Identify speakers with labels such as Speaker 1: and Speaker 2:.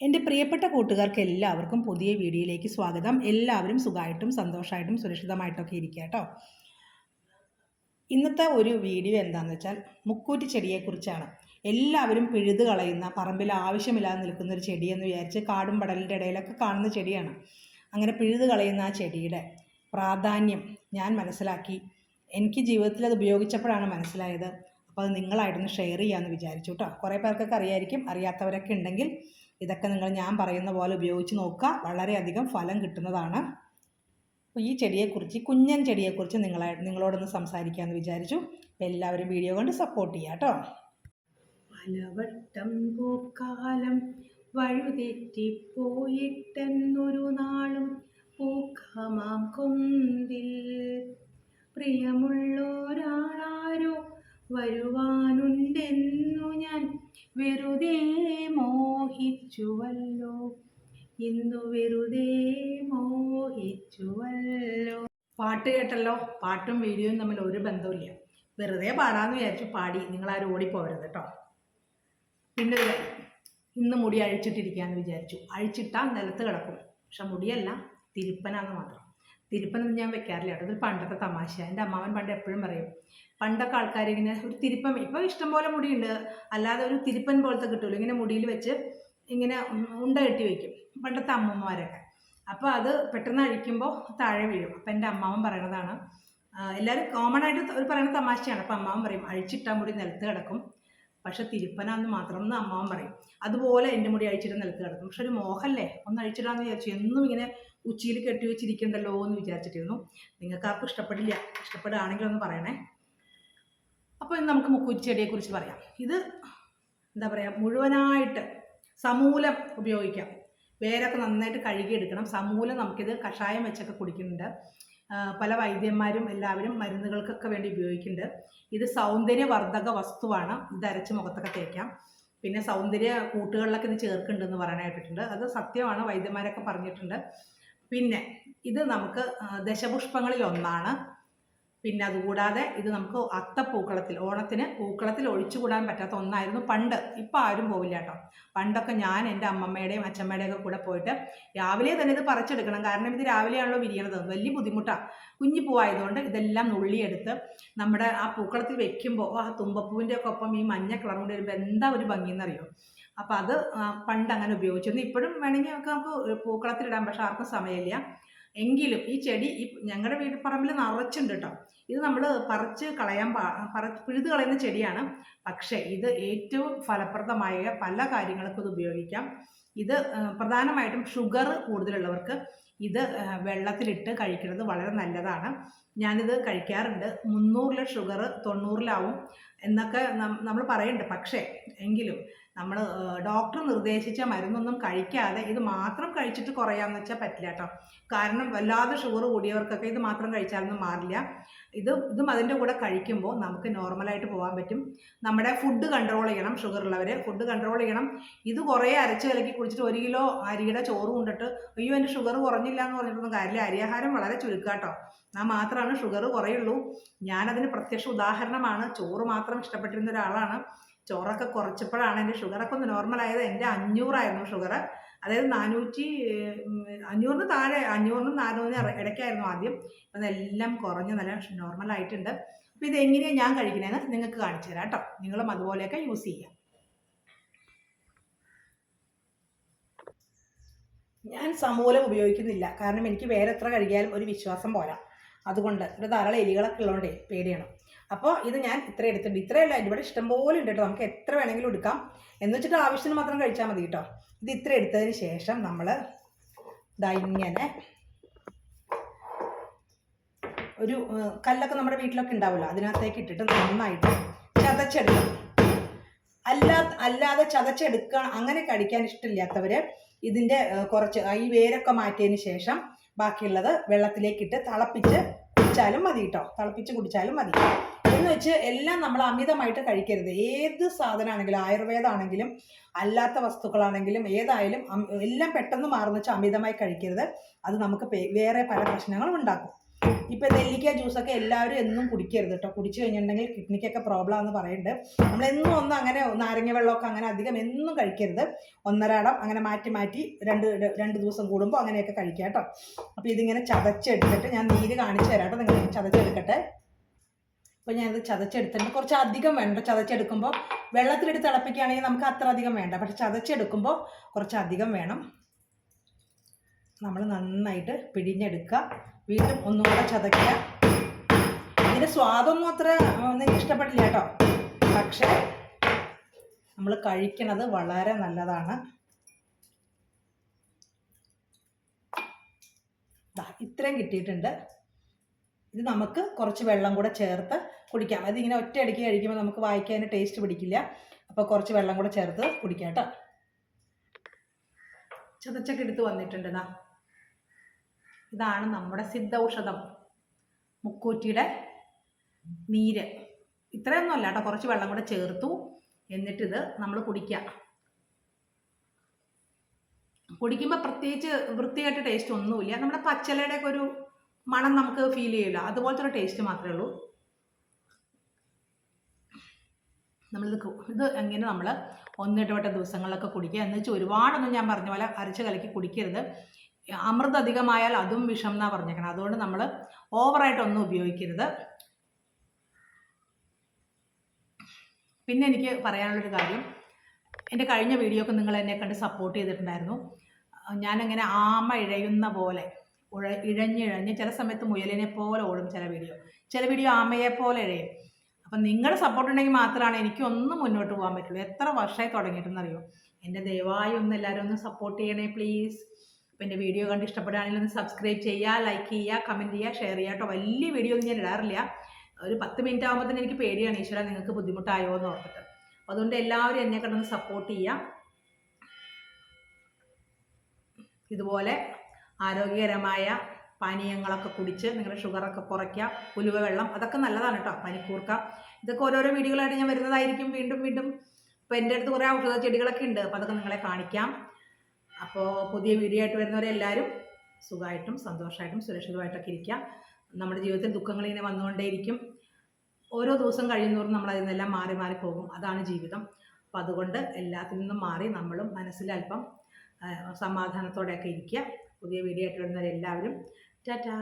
Speaker 1: എന്റെ പ്രിയപ്പെട്ട കൂട്ടുകാർക്ക് എല്ലാവർക്കും പുതിയ വീഡിയോയിലേക്ക് സ്വാഗതം. എല്ലാവരും സുഖമായിട്ടും സന്തോഷമായിട്ടും സുരക്ഷിതമായിട്ടൊക്കെ ഇരിക്കുക കേട്ടോ. ഇന്നത്തെ ഒരു വീഡിയോ എന്താണെന്ന് വെച്ചാൽ മുക്കൂറ്റി ചെടിയെക്കുറിച്ചാണ്. എല്ലാവരും പിഴുത് കളയുന്ന പറമ്പിൽ ആവശ്യമില്ലാതെ നിൽക്കുന്ന ഒരു ചെടിയെന്ന് വിചാരിച്ച് കാടും പടലിന്റെ ഇടയിലൊക്കെ കാണുന്ന ചെടിയാണ്. അങ്ങനെ പിഴുത് കളയുന്ന ആ ചെടിയുടെ പ്രാധാന്യം ഞാൻ മനസ്സിലാക്കി. എനിക്ക് ജീവിതത്തിൽ അത് ഉപയോഗിച്ചപ്പോഴാണ് മനസ്സിലായത്. അപ്പോൾ അത് നിങ്ങളായിട്ടൊന്ന് ഷെയർ ചെയ്യാമെന്ന് വിചാരിച്ചു കേട്ടോ. കുറേ പേർക്കൊക്കെ അറിയായിരിക്കും അറിയാത്തവരൊക്കെ ഉണ്ടെങ്കിൽ ഇതൊക്കെ നിങ്ങൾ ഞാൻ പറയുന്ന പോലെ ഉപയോഗിച്ച് നോക്കുക. വളരെയധികം ഫലം കിട്ടുന്നതാണ്. അപ്പോൾ ഈ ചെടിയെക്കുറിച്ച് കുഞ്ഞൻ ചെടിയെക്കുറിച്ച് നിങ്ങളായി നിങ്ങളോടൊന്ന് സംസാരിക്കാമെന്ന് വിചാരിച്ചു. എല്ലാവരും വീഡിയോ കൊണ്ട് സപ്പോർട്ട് ചെയ്യാം കേട്ടോ. പലവട്ടം പൂക്കാലം വഴുതെറ്റിപ്പോയിട്ടെന്നൊരു നാളും പൂക്കാമാം പ്രിയമുള്ളൊരാളാരോ വരുവാനുണ്ടെന്നു ഞാൻ വെറുതെ മോഹിച്ചുവല്ലോ. ഇന്നു വെറുതെ മോഹിച്ചുവല്ലോ. പാട്ട് കേട്ടല്ലോ. പാട്ടും വീഡിയോയും തമ്മിൽ ഒരു ബന്ധമില്ല വെറുതെ പാടാന്ന് വിചാരിച്ചു പാടി നിങ്ങളാരും ഓടിപ്പോകരുത് കേട്ടോ. പിന്നെ ഒരു കാര്യം ഇന്ന് മുടി അഴിച്ചിട്ടിരിക്കാന്ന് വിചാരിച്ചു. അഴിച്ചിട്ടാ നിലത്ത് കിടക്കും. പക്ഷെ മുടിയല്ല തിരുപ്പനാന്ന് മാത്രം. തിരുപ്പനൊന്നും ഞാൻ വെക്കാറില്ല കേട്ടോ. ഇതൊരു പണ്ടത്തെ തമാശ. എന്റെ അമ്മാവൻ പണ്ട് എപ്പോഴും പറയും പണ്ടൊക്കെ ആൾക്കാർ ഇങ്ങനെ ഒരു തിരുപ്പൻ ഇപ്പോൾ ഇഷ്ടംപോലെ മുടിയുണ്ട്. അല്ലാതെ ഒരു തിരുപ്പൻ പോലത്തെ കിട്ടുമല്ലോ ഇങ്ങനെ മുടിയിൽ വെച്ച് ഇങ്ങനെ ഉണ്ട കെട്ടി വയ്ക്കും പണ്ടത്തെ അമ്മമാരൊക്കെ അപ്പോൾ അത് പെട്ടെന്ന് അഴിക്കുമ്പോൾ താഴെ വീഴും. അപ്പം എന്റെ അമ്മാവൻ പറയണതാണ് എല്ലാവരും കോമൺ ആയിട്ട് ഒരു പറയുന്ന തമാശയാണ്. അപ്പം അമ്മാവൻ പറയും അഴിച്ചിട്ടാൽ മുടി നിലത്ത് കിടക്കും. പക്ഷെ തിരുപ്പനാന്ന് മാത്രം എന്ന് അമ്മാവൻ പറയും. അതുപോലെ എന്റെ മുടി അഴിച്ചിട്ട് നിലത്ത് കിടക്കും. പക്ഷെ ഒരു മോഹല്ലേ? ഒന്ന് അഴിച്ചിടാന്ന് വിചാരിച്ചു. എന്നും ഇങ്ങനെ ഉച്ചിയിൽ കെട്ടി വെച്ചിരിക്കണ്ടല്ലോ എന്ന് വിചാരിച്ചിട്ടിരുന്നു. നിങ്ങൾക്ക് ആർക്കും ഇഷ്ടപ്പെടില്ല. ഇഷ്ടപ്പെടുകയാണെങ്കിൽ ഒന്ന് പറയണേ. അപ്പോൾ ഇന്ന് നമുക്ക് മുക്കുച്ചെടിയെക്കുറിച്ച് പറയാം. ഇത് എന്താ പറയുക മുഴുവനായിട്ട് സമൂലം ഉപയോഗിക്കാം. വേരൊക്കെ നന്നായിട്ട് കഴുകിയെടുക്കണം. സമൂലം നമുക്കിത് കഷായം വെച്ചൊക്കെ കുടിക്കുന്നുണ്ട്. പല വൈദ്യന്മാരും എല്ലാവരും മരുന്നുകൾക്കൊക്കെ വേണ്ടി ഉപയോഗിക്കുന്നുണ്ട്. ഇത് സൗന്ദര്യവർദ്ധക വസ്തുവാണ്. ഇത് അരച്ച് മുഖത്തൊക്കെ തേക്കാം. പിന്നെ സൗന്ദര്യ കൂട്ടുകളിലൊക്കെ ഇത് ചേർക്കുന്നുണ്ടെന്ന് പറയാനായിട്ടുണ്ട് അത് സത്യമാണ്. വൈദ്യന്മാരൊക്കെ പറഞ്ഞിട്ടുണ്ട്. പിന്നെ ഇത് നമുക്ക് ദശപുഷ്പങ്ങളിൽ ഒന്നാണ് പിന്നെ അതുകൂടാതെ ഇത് നമുക്ക് അത്തപ്പൂക്കളത്തിൽ ഓണത്തിന് പൂക്കളത്തിൽ ഒഴിച്ചുകൂടാൻ പറ്റാത്ത ഒന്നായിരുന്നു പണ്ട്. ഇപ്പം ആരും പോവില്ല കേട്ടോ. പണ്ടൊക്കെ ഞാൻ എന്റെ അമ്മമ്മയുടെയും അച്ഛമ്മയുടെയൊക്കെ കൂടെ പോയിട്ട് രാവിലെ തന്നെ ഇത് പറിച്ചെടുക്കണം. കാരണം ഇത് രാവിലെയാണല്ലോ വിരിയണത്. വലിയ ബുദ്ധിമുട്ടാണ് കുഞ്ഞു പൂവായതുകൊണ്ട് ഇതെല്ലാം നുള്ളിയെടുത്ത് നമ്മുടെ ആ പൂക്കളത്തിൽ വെക്കുമ്പോൾ ആ തുമ്പപ്പൂവിന്റെ ഒക്കെ ഒപ്പം ഈ മഞ്ഞ കളർ കൊണ്ട് വരുമ്പോൾ എന്താ ഒരു ഭംഗിയെന്നറിയോ? അപ്പോൾ അത് പണ്ട് അങ്ങനെ ഉപയോഗിച്ചിരുന്നു. ഇപ്പോഴും വേണമെങ്കിൽ നമുക്ക് നമുക്ക് പൂക്കളത്തിലിടാം പക്ഷെ ആർക്കും സമയമില്ല. എങ്കിലും ഈ ചെടി ഈ ഞങ്ങളുടെ വീട് പറമ്പിൽ നിറച്ചുണ്ട് കേട്ടോ ഇത് നമ്മൾ പറിച്ച് കളയാൻ പാ പറ പിഴുത് കളയുന്ന ചെടിയാണ്. പക്ഷേ ഇത് ഏറ്റവും ഫലപ്രദമായ പല കാര്യങ്ങൾക്കും ഇത് ഉപയോഗിക്കാം. ഇത് പ്രധാനമായിട്ടും ഷുഗർ കൂടുതലുള്ളവർക്ക് ഇത് വെള്ളത്തിലിട്ട് കഴിക്കുന്നത് വളരെ നല്ലതാണ്. ഞാനിത് കഴിക്കാറുണ്ട്. മുന്നൂറിലെ ഷുഗർ തൊണ്ണൂറിലാവും എന്നൊക്കെ നമ്മൾ പറയുന്നുണ്ട് പക്ഷേ എങ്കിലും നമ്മൾ ഡോക്ടർ നിർദ്ദേശിച്ച മരുന്നൊന്നും കഴിക്കാതെ ഇത് മാത്രം കഴിച്ചിട്ട് കുറയാമെന്ന് വെച്ചാൽ പറ്റില്ല കേട്ടോ കാരണം വല്ലാതെ ഷുഗർ കൂടിയവർക്കൊക്കെ ഇത് മാത്രം കഴിച്ചാലൊന്നും മാറില്ല. ഇത് ഇതും അതിന്റെ കൂടെ കഴിക്കുമ്പോൾ നമുക്ക് നോർമലായിട്ട് പോകാൻ പറ്റും. നമ്മുടെ ഫുഡ് കൺട്രോൾ ചെയ്യണം ഷുഗർ ഉള്ളവർ ഫുഡ് കൺട്രോൾ ചെയ്യണം. ഇത് കുറേ അരച്ച് കലക്കി കുടിച്ചിട്ട് ഒരു കിലോ അരിയുടെ ചോറ് കൊണ്ടിട്ട് അയ്യോ എന്റെ ഷുഗർ കുറഞ്ഞില്ല എന്ന് പറഞ്ഞിട്ടൊന്നും കാര്യമില്ല. അരിയാഹാരം വളരെ ചുരുക്കാട്ടോ ഞാൻ മാത്രമാണ് ഷുഗർ കുറയുള്ളൂ. ഞാനതിന് പ്രത്യക്ഷ ഉദാഹരണമാണ്. ചോറ് മാത്രം ഇഷ്ടപ്പെട്ടിരുന്ന ഒരാളാണ്. ചോറൊക്കെ കുറച്ചപ്പോഴാണ് എന്റെ ഷുഗറൊക്കെ ഒന്ന് നോർമലായത് എന്റെ അഞ്ഞൂറായിരുന്നു ഷുഗർ അതായത് നാനൂറ്റി അഞ്ഞൂറിന് താഴെ അഞ്ഞൂറിനും നാനൂറിനും ഇടയ്ക്കായിരുന്നു ആദ്യം. അപ്പം എല്ലാം കുറഞ്ഞ് നല്ല നോർമലായിട്ടുണ്ട് അപ്പോൾ ഇതെങ്ങനെയാണ് ഞാൻ കഴിക്കണേന്ന് നിങ്ങൾക്ക് കാണിച്ചു തരാം കേട്ടോ. നിങ്ങളും അതുപോലെയൊക്കെ യൂസ് ചെയ്യാം. ഞാൻ സമൂലം ഉപയോഗിക്കുന്നില്ല. കാരണം എനിക്ക് വേറെ എത്ര കഴുകിയാലും ഒരു വിശ്വാസം പോരാ. അതുകൊണ്ട് ഇവിടെ ധാരാളം എലികളൊക്കെ ഉള്ളതുകൊണ്ടേ പേടിയാണ്. അപ്പോൾ ഇത് ഞാൻ ഇത്ര എടുത്തിട്ടുണ്ട്. ഇത്രയല്ല ഇവിടെ ഇഷ്ടംപോലെ ഉണ്ട് കേട്ടോ. നമുക്ക് എത്ര വേണമെങ്കിലും എടുക്കാം. എന്ന് വെച്ചിട്ട് ആവശ്യത്തിന് മാത്രം കഴിച്ചാൽ മതി കേട്ടോ. ഇത് ഇത്ര എടുത്തതിന് ശേഷം നമ്മൾ ഇതാ ഒരു കല്ലൊക്കെ നമ്മുടെ വീട്ടിലൊക്കെ ഉണ്ടാവുമല്ലോ അതിനകത്തേക്ക് ഇട്ടിട്ട് നന്നായിട്ട് ചതച്ചെടുക്കണം അല്ലാ അല്ലാതെ ചതച്ചെടുക്കുക അങ്ങനെ കടിക്കാൻ ഇഷ്ടമില്ലാത്തവർ ഇതിന്റെ കുറച്ച് ഈ വേരൊക്കെ മാറ്റിയതിന് ശേഷം ബാക്കിയുള്ളത് വെള്ളത്തിലേക്കിട്ട് തിളപ്പിച്ച് കുടിച്ചാലും മതി കേട്ടോ തിളപ്പിച്ച് കുടിച്ചാലും മതി. എന്ന് വെച്ച് എല്ലാം നമ്മൾ അമിതമായിട്ട് കഴിക്കരുത്. ഏത് സാധനമാണെങ്കിലും ആയുർവേദമാണെങ്കിലും അല്ലാത്ത വസ്തുക്കളാണെങ്കിലും ഏതായാലും എല്ലാം പെട്ടെന്ന് മാറുന്ന വെച്ചാൽ അമിതമായി കഴിക്കരുത്. അത് നമുക്ക് വേറെ പല പ്രശ്നങ്ങളും ഉണ്ടാക്കും. ഇപ്പം നെല്ലിക്ക ജ്യൂസൊക്കെ എല്ലാവരും എന്നും കുടിക്കരുത് കേട്ടോ കുടിച്ചു കഴിഞ്ഞിട്ടുണ്ടെങ്കിൽ കിഡ്നിക്കൊക്കെ പ്രോബ്ലം ആണെന്ന് പറയുന്നുണ്ട് നമ്മളെന്നും ഒന്നും അങ്ങനെ നാരങ്ങ വെള്ളമൊക്കെ അങ്ങനെ അധികം എന്നും കഴിക്കരുത്. ഒന്നരാടം അങ്ങനെ മാറ്റി മാറ്റി രണ്ട് രണ്ട് ദിവസം കൂടുമ്പോൾ അങ്ങനെയൊക്കെ കഴിക്കാം കേട്ടോ അപ്പോൾ ഇതിങ്ങനെ ചതച്ചെടുത്തിട്ട് ഞാൻ നീര് കാണിച്ചു തരാം കേട്ടോ നിങ്ങൾ ചതച്ചെടുക്കട്ടെ. അപ്പോൾ ഞാനിത് ചതച്ചെടുത്തിട്ട് കുറച്ച് അധികം വേണ്ട ചതച്ചെടുക്കുമ്പോൾ വെള്ളത്തിലിട്ട് തിളപ്പിക്കുകയാണെങ്കിൽ നമുക്ക് അത്ര അധികം വേണ്ട. പക്ഷെ ചതച്ചെടുക്കുമ്പോൾ കുറച്ച് അധികം വേണം. നമ്മൾ നന്നായിട്ട് പിഴിഞ്ഞെടുക്കുക വീണ്ടും ഒന്നുകൂടെ ചതക്കുക ഇതിന്റെ സ്വാദൊന്നും അത്ര നിങ്ങൾക്ക് ഇഷ്ടപ്പെടില്ല കേട്ടോ. പക്ഷേ നമ്മൾ കഴിക്കണത് വളരെ നല്ലതാണ്. ഇത്രയും കിട്ടിയിട്ടുണ്ട്. ഇത് നമുക്ക് കുറച്ച് വെള്ളം കൂടെ ചേർത്ത് കുടിക്കാം. അതിങ്ങനെ ഒറ്റയടിക്ക് കഴിക്കുമ്പോൾ നമുക്ക് വായിക്കാൻ ടേസ്റ്റ് പിടിക്കില്ല. അപ്പോൾ കുറച്ച് വെള്ളം കൂടെ ചേർത്ത് കുടിക്കാം കേട്ടോ. ചതച്ചൊക്കെ എടുത്ത് വന്നിട്ടുണ്ട് ദാ. ഇതാണ് നമ്മുടെ സിദ്ധൌഷധം. മുക്കൂറ്റിയുടെ നീര്. ഇത്രയൊന്നും അല്ല കേട്ടോ കുറച്ച് വെള്ളം കൂടെ ചേർത്തു. എന്നിട്ടിത് നമ്മൾ കുടിക്കുക കുടിക്കുമ്പോൾ പ്രത്യേകിച്ച് വൃത്തിയായിട്ട് ടേസ്റ്റ് ഒന്നുമില്ല. നമ്മുടെ പച്ചലയുടെയൊക്കെ ഒരു മണം നമുക്ക് ഫീൽ ചെയ്യില്ല അതുപോലത്തെ ഒരു ടേസ്റ്റ് മാത്രമേ ഉള്ളൂ. നമ്മളിത് ഇത് എങ്ങനെ നമ്മൾ ഒന്നിടവിട്ട ദിവസങ്ങളിലൊക്കെ കുടിക്കുക. എന്ന് വെച്ചാൽ ഒരുപാടൊന്നും ഞാൻ പറഞ്ഞ പോലെ അരച്ച് കലക്കി കുടിക്കരുത്. അമൃത് അധികമായാൽ അതും വിഷം എന്നാണ് പറഞ്ഞേക്കണം. അതുകൊണ്ട് നമ്മൾ ഓവറായിട്ടൊന്നും ഉപയോഗിക്കരുത്. പിന്നെ എനിക്ക് പറയാനുള്ളൊരു കാര്യം. എന്റെ കഴിഞ്ഞ വീഡിയോ ഒക്കെ നിങ്ങൾ എന്നെ കണ്ട് സപ്പോർട്ട് ചെയ്തിട്ടുണ്ടായിരുന്നു. ഞാനങ്ങനെ ആമ ഇഴയുന്ന പോലെ ഉഴ ഇഴഞ്ഞിഴഞ്ഞ് ചില സമയത്ത് മുയലിനെ പോലെ ഓടും ചില വീഡിയോ. ചില വീഡിയോ ആമയെ പോലെ ഇഴയും. അപ്പം നിങ്ങളുടെ സപ്പോർട്ട് ഉണ്ടെങ്കിൽ മാത്രമാണ് എനിക്കൊന്നും മുന്നോട്ട് പോകാൻ പറ്റുള്ളൂ. എത്ര വർഷമായി തുടങ്ങിയിട്ടെന്നറിയോ എന്റെ ദയവായി ഒന്ന് എല്ലാവരും ഒന്ന് സപ്പോർട്ട് ചെയ്യണേ പ്ലീസ് എന്റെ വീഡിയോ കണ്ട് ഇഷ്ടപ്പെടുകയാണെങ്കിൽ ഒന്ന് സബ്സ്ക്രൈബ് ചെയ്യുക ലൈക്ക് ചെയ്യുക കമന്റ് ചെയ്യുക ഷെയർ ചെയ്യുക കേട്ടോ വലിയ വീഡിയോ ഒന്നും ഞാൻ ഇടാറില്ല. ഒരു പത്ത് മിനിറ്റ് ആകുമ്പോൾ തന്നെ എനിക്ക് പേടിയാണ് ഈശ്വര നിങ്ങൾക്ക് ബുദ്ധിമുട്ടായോ എന്ന് ഓർത്തിട്ട്. അപ്പോൾ അതുകൊണ്ട് എല്ലാവരും എന്നെ കണ്ടൊന്ന് സപ്പോർട്ട് ചെയ്യുക ഇതുപോലെ ആരോഗ്യകരമായ പാനീയങ്ങളൊക്കെ കുടിച്ച് നിങ്ങളുടെ ഷുഗറൊക്കെ കുറയ്ക്കുക ഉലുവ വെള്ളം അതൊക്കെ നല്ലതാണ് കേട്ടോ പനിക്കൂർക്ക. ഇതൊക്കെ ഓരോരോ വീഡിയോകളായിട്ട് ഞാൻ വരുന്നതായിരിക്കും വീണ്ടും വീണ്ടും. ഇപ്പോൾ എന്റെ അടുത്ത് കുറേ ഔഷധ ചെടികളൊക്കെ ഉണ്ട് അപ്പോൾ അതൊക്കെ നിങ്ങളെ കാണിക്കാം. അപ്പോൾ പുതിയ വീഡിയോ ആയിട്ട് വരുന്നവരെല്ലാവരും സുഖമായിട്ടും സന്തോഷമായിട്ടും സുരക്ഷിതമായിട്ടൊക്കെ ഇരിക്കുക. നമ്മുടെ ജീവിതത്തിൽ ദുഃഖങ്ങൾ ഇങ്ങനെ വന്നുകൊണ്ടേയിരിക്കും. ഓരോ ദിവസം കഴിയുന്നവരും നമ്മൾ അതിൽ നിന്നെല്ലാം മാറി മാറി പോകും. അതാണ് ജീവിതം. അപ്പം അതുകൊണ്ട് എല്ലാത്തിൽ നിന്നും മാറി നമ്മളും മനസ്സിൽ അല്പം സമാധാനത്തോടെയൊക്കെ ഇരിക്കുക. പുതിയ വീഡിയോ ആയിട്ട് വരുന്നവരെല്ലാവരും. ടാറ്റാ!